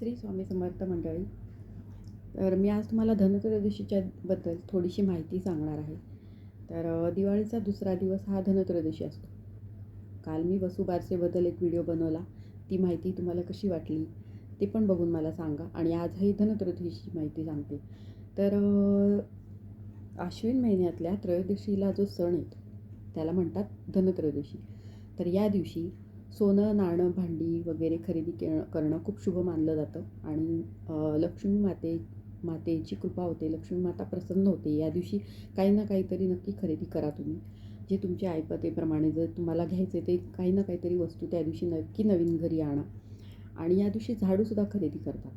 श्री स्वामी समर्थ मंडळी तर मी आज तुम्हाला धनत्रयोदशीच्या बद्दल थोडीशी माहिती सांगणार आहे. तर दिवाळीचा दुसरा दिवस हा धनत्रयोदशी असतो. काल मी वसुबारसेबद्दल एक व्हिडिओ बनवला. ती माहिती तुम्हाला कशी वाटली ते पण बघून मला सांगा आणि आजही धनत्रयोदशीची माहिती सांगते. तर आश्विन महिन्यातल्या त्रयोदशीला जो सण येतो त्याला म्हणतात धनत्रयोदशी. तर या दिवशी सोनं नाणं भांडी वगैरे खरेदी के करणं खूप शुभ मानलं जातं. आणि लक्ष्मी माते मातेची कृपा होते लक्ष्मी माता प्रसन्न होते. या दिवशी काही ना काहीतरी नक्की खरेदी करा तुम्ही. जे तुमच्या ऐपतेप्रमाणे जर तुम्हाला घ्यायचे ते काही ना काहीतरी वस्तू त्या दिवशी नक्की नवीन घरी आणा. आणि या दिवशी झाडूसुद्धा खरेदी करतात.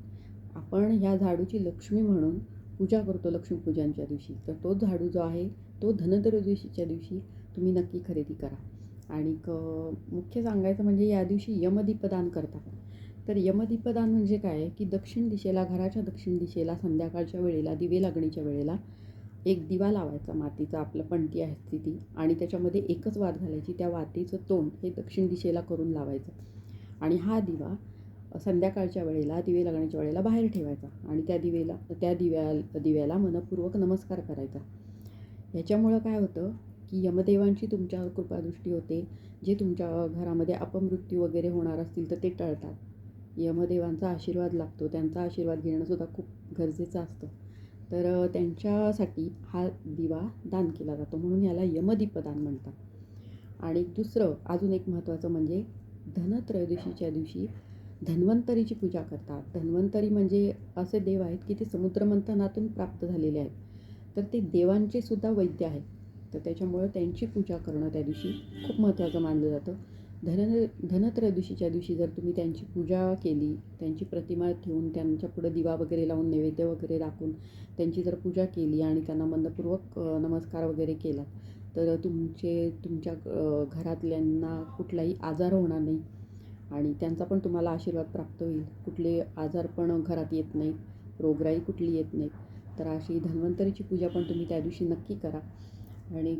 आपण ह्या झाडूची लक्ष्मी म्हणून पूजा करतो लक्ष्मीपूजनच्या दिवशी. तर तो झाडू जो आहे तो धनत्रयोदशीच्या दिवशी तुम्ही नक्की खरेदी करा. आणि मुख्य सांगायचं म्हणजे या दिवशी यमदीपदान करतात. तर यमदीपदान म्हणजे काय? की दक्षिण दिशेला घराच्या दक्षिण दिशेला संध्याकाळच्या वेळेला दिवे लागणीच्या वेळेला एक दिवा लावायचा मातीचा आपलं पणती असते ती आणि त्याच्यामध्ये एकच वात घालायची त्या वातीचं तोंड हे दक्षिण दिशेला करून लावायचं. आणि हा दिवा संध्याकाळच्या वेळेला दिवे लागण्याच्या वेळेला बाहेर ठेवायचा. आणि त्या दिवेला त्या दिव्या दिव्याला मनपूर्वक नमस्कार करायचा. ह्याच्यामुळं काय होतं? की यमदेवांची तुमच्यावर कृपादृष्टी होते जे तुमच्या घरामध्ये अपमृत्यू वगैरे होणार असतील तर ते टळतात. यमदेवांचा आशीर्वाद लागतो. त्यांचा आशीर्वाद घेणंसुद्धा खूप गरजेचं असतं. तर त्यांच्यासाठी हा दिवा दान केला जातो. म्हणून याला यमदीपदान म्हणतात. आणि दुसरं अजून एक महत्त्वाचं म्हणजे धनत्रयोदशीच्या दिवशी धन्वंतरीची पूजा करतात. धन्वंतरी म्हणजे असे देव आहेत की ते समुद्रमंथनातून प्राप्त झालेले आहेत. तर ते देवांचे सुद्धा वैद्य आहेत. तर त्याच्यामुळं त्यांची पूजा करणं त्या दिवशी खूप महत्त्वाचं मानलं जातं. धन धनत्रयोदशीच्या दिवशी जर तुम्ही त्यांची पूजा केली त्यांची प्रतिमा ठेवून त्यांच्या पुढं दिवा वगैरे लावून नैवेद्य वगैरे दाखवून त्यांची जर पूजा केली आणि त्यांना मनपूर्वक नमस्कार वगैरे केला तर तुमचे तुमच्या घरातल्यांना कुठलाही आजार होणार नाही आणि त्यांचा पण तुम्हाला आशीर्वाद प्राप्त होईल. कुठले आजार पण घरात येत नाहीत रोगराई कुठली येत नाहीत. तर अशी धन्वंतरीची पूजा पण तुम्ही त्या दिवशी नक्की करा. आणि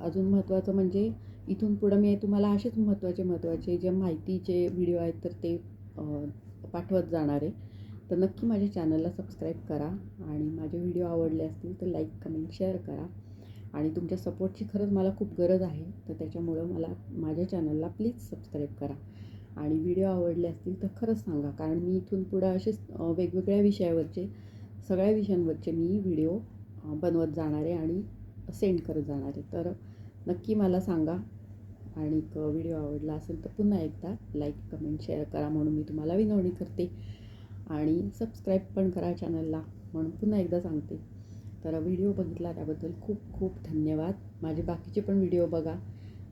अजून महत्त्वाचं म्हणजे इथून पुढं मी तुम्हाला असेच महत्त्वाचे महत्त्वाचे जे माहितीचे व्हिडिओ आहेत तर ते पाठवत जाणार आहे. तर नक्की माझ्या चॅनलला सबस्क्राईब करा आणि माझे व्हिडिओ आवडले असतील तर लाईक कमेंट शेअर करा. आणि तुमच्या सपोर्टची खरंच मला खूप गरज आहे तर त्याच्यामुळं मला माझ्या चॅनलला प्लीज सबस्क्राईब करा. आणि व्हिडिओ आवडले असतील तर खरंच सांगा कारण मी इथून पुढं असेच वेगवेगळ्या विषयावरचे सगळ्या विषयांवरचे मी व्हिडिओ बनवत जाणार आहे आणि सेंड करत जाणार आहे. तर नक्की मला सांगा. आणि व्हिडिओ आवडला असेल तर पुन्हा एकदा लाईक कमेंट शेअर करा म्हणून मी तुम्हाला विनवणी करते. आणि सबस्क्राईब पण करा चॅनलला म्हणून पुन्हा एकदा सांगते. तर व्हिडिओ बघितला त्याबद्दल खूप खूप धन्यवाद. माझे बाकीचे पण व्हिडिओ बघा.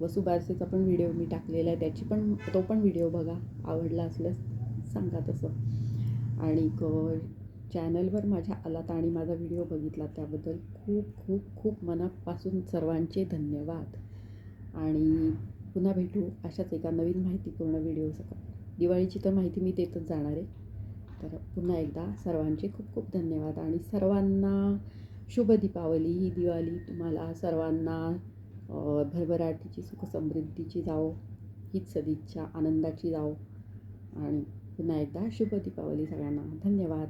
वसुबारसेचा पण व्हिडिओ मी टाकलेला आहे. त्याची पण तो पण व्हिडिओ बघा. आवडला असल्यास सांगा तसं. आणि चॅनलवर माझ्या आलात आणि माझा व्हिडिओ बघितला त्याबद्दल खूप खूप खूप मनापासून सर्वांचे धन्यवाद. आणि पुन्हा भेटू अशाच एका नवीन माहितीपूर्ण व्हिडिओ सकट दिवाळीची तर माहिती मी देतच जाणार आहे. तर पुन्हा एकदा सर्वांचे खूप खूप धन्यवाद आणि सर्वांना शुभ दीपावली. ही दिवाळी तुम्हाला सर्वांना भरभराटीची सुखसमृद्धीची जाओ हीच सदिच्छा आनंदाची जाओ आणि पुन्हा एकदा शुभ दीपावली सगळ्यांना. धन्यवाद.